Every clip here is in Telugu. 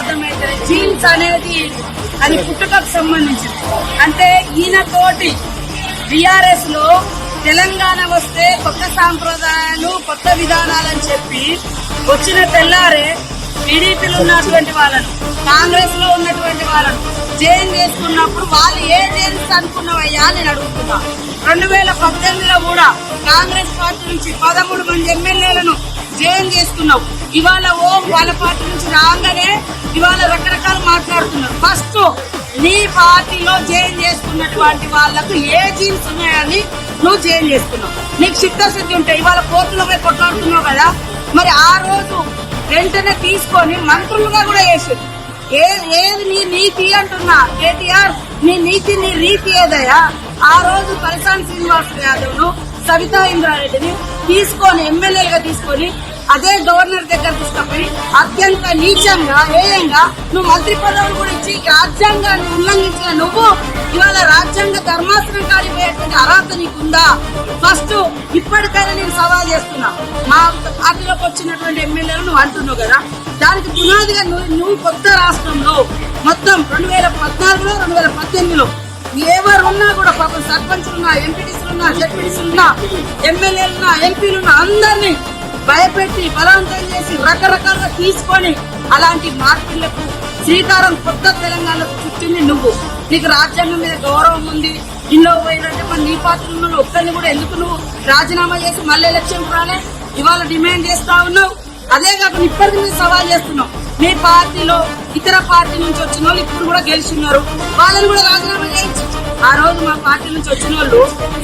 అర్థమవుతుంది జీన్స్ అనేది అది పుట్టుకకు సంబంధించింది అంటే ఈయన తోటి బీఆర్ఎస్లో తెలంగాణ వస్తే కొత్త సాంప్రదాయాలు కొత్త విధానాలని చెప్పి వచ్చిన తెల్లారే టీడీపీలో ఉన్నటువంటి వాళ్ళను కాంగ్రెస్లో ఉన్నటువంటి వాళ్ళను జైన్ చేసుకున్నప్పుడు వాళ్ళు ఏ జైన్స్ అనుకున్నవయ్యా నేను అడుగుతున్నా. రెండు వేల పద్దెనిమిదిలో కూడా కాంగ్రెస్ పార్టీ నుంచి పదమూడు మంది ఎమ్మెల్యేలను జైన్ చేసుకున్నావు. ఇవాళ ఓ వాళ్ళ పార్టీ నుంచి రాగానే ఇవాళ రకరకాలు మాట్లాడుతున్నారు. ఫస్ట్ నీ పార్టీలో జైన్ చేసుకున్నటువంటి వాళ్ళకు ఏ జీన్స్ ఉన్నాయని నువ్వు జైన్ చేసుకున్నావు. నీకు చిత్తశుద్ధి ఉంటే ఇవాళ కోర్టులో పోయి కొట్లాడుతున్నావు కదా. మరి ఆ రోజు వెంటనే తీసుకొని మంత్రులుగా కూడా వేసారు ఏ ఏది నీ నీతి అంటున్నా? కేటీఆర్ నీ నీతి నీ రీతి ఏదయ్యా? ఆ రోజు పరిశాన్ శ్రీనివాస్ యాదవ్ను సవితా ఇంద్రారెడ్డిని తీసుకొని ఎమ్మెల్యేలుగా తీసుకొని అదే గవర్నర్ దగ్గర నీచంగా ఏయంగా నువ్వు మంత్రి పదవులు కూడా ఇచ్చి రాజ్యాంగాన్ని ఉల్లంఘించిన నువ్వు ఇవాళ రాజ్యాంగ ధర్మాసనం కాడిపోయేటువంటి అర్హత నీకుందా? ఫస్ట్ ఇప్పటికైనా నేను సవాల్ చేస్తున్నా. మా పార్టీలోకి వచ్చినటువంటి ఎమ్మెల్యేలు నువ్వు అంటున్నావు కదా? దానికి పునాదిగా నువ్వు నువ్వు కొత్త రాష్ట్రంలో మొత్తం రెండు వేల పద్నాలుగులో రెండు వేల పద్దెనిమిదిలో ఎవరున్నా కూడా పాపం సర్పంచులున్నా ఎంపీటీసీలున్నా జడ్పీటీసీలున్నా ఎమ్మెల్యేలున్నా ఎంపీలున్నా అందరినీ భయపెట్టి బలవంతం చేసి రకరకాలుగా తీసుకొని అలాంటి మార్పులకు శ్రీకారం కొత్త తెలంగాణకు చుట్టింది నువ్వు. నీకు రాజ్యాంగం మీద గౌరవం ఉంది. ఇంట్లో పోయినట్టు మరి నీ పాత్రలో ఒక్కరిని కూడా ఎందుకు నువ్వు రాజీనామా చేసి మళ్ళీ ఎలక్షన్ రాలే? ఇవాళ డిమాండ్ చేస్తా ఉన్నావు. అదే కాకుండా ఇప్పటికి మీరు సవాల్ చేస్తున్నావు. మీ పార్టీలో ఇతర పార్టీ నుంచి వచ్చిన వాళ్ళు ఇప్పుడు కూడా గెలిచిన్నారు. వాళ్ళని కూడా రాజీనామా చేయించు. ఆ రోజు మా పార్టీ నుంచి వచ్చిన వాళ్ళు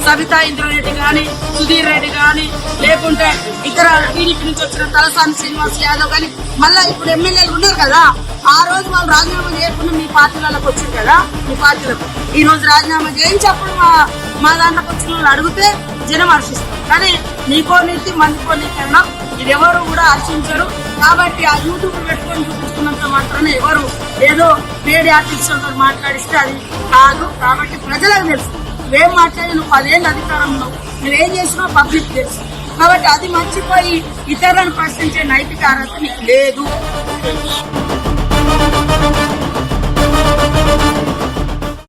సబితా ఇంద్రారెడ్డి కానీ సుధీర్ రెడ్డి కానీ లేకుంటే ఇతర టీడీపీ నుంచి వచ్చిన తలసాని శ్రీనివాస్ యాదవ్ కానీ మళ్ళీ ఇప్పుడు ఎమ్మెల్యేలు ఉన్నారు కదా ఆ రోజు వాళ్ళు రాజీనామా చేయకుండా మీ పార్టీలకు వచ్చింది కదా మీ పార్టీలకు. ఈ రోజు రాజీనామా చేయించప్పుడు మా మా దాంట్లోకి వచ్చిన వాళ్ళు అడిగితే జనం హర్షిస్తారు. కానీ నీకో నీతి మందికో నీతి అన్నా ఇది ఎవరు కూడా హర్షించరు. కాబట్టి ఆ యూట్యూబ్ పెట్టుకొని చూపించుకున్నంత మాత్రమే ఎవరు ఏదో వేడి ఆర్టిస్టులతో మాట్లాడిస్తే అది కాదు. కాబట్టి ప్రజలకు తెలుసు. నువ్వేం మాట్లాడి నువ్వు పదేళ్ళు అధికారంలో నువ్వేం చేసినా పబ్లిక్ తెలుసు. కాబట్టి అది మర్చిపోయి ఇతరులను ప్రశ్నించే నైతిక అర్హత నీకు లేదు.